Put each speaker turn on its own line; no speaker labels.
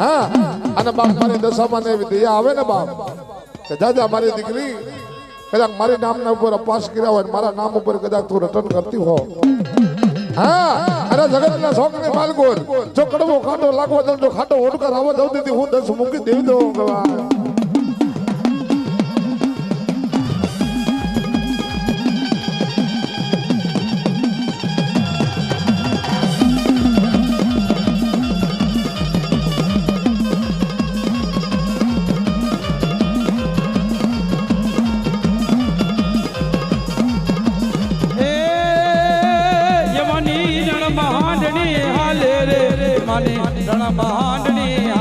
હા. અને બાપ મારી દશામાં ને દયા આવે ને બાપ. કે દાદા, મારી દીકરી, કદાચ મારી નામના ઉપર અપાસ કર્યા હોય મારા નામ ઉપર કદાચ તું રટન કરતી હો. હા. અરે જગતના શોખની માલકોર જો કડવો ખાટો લાગવા જો ખાટો ઓડકાર આવવા દઉં હું દસ મૂકી દેવી દઉં ભવાની રણ મહાંડની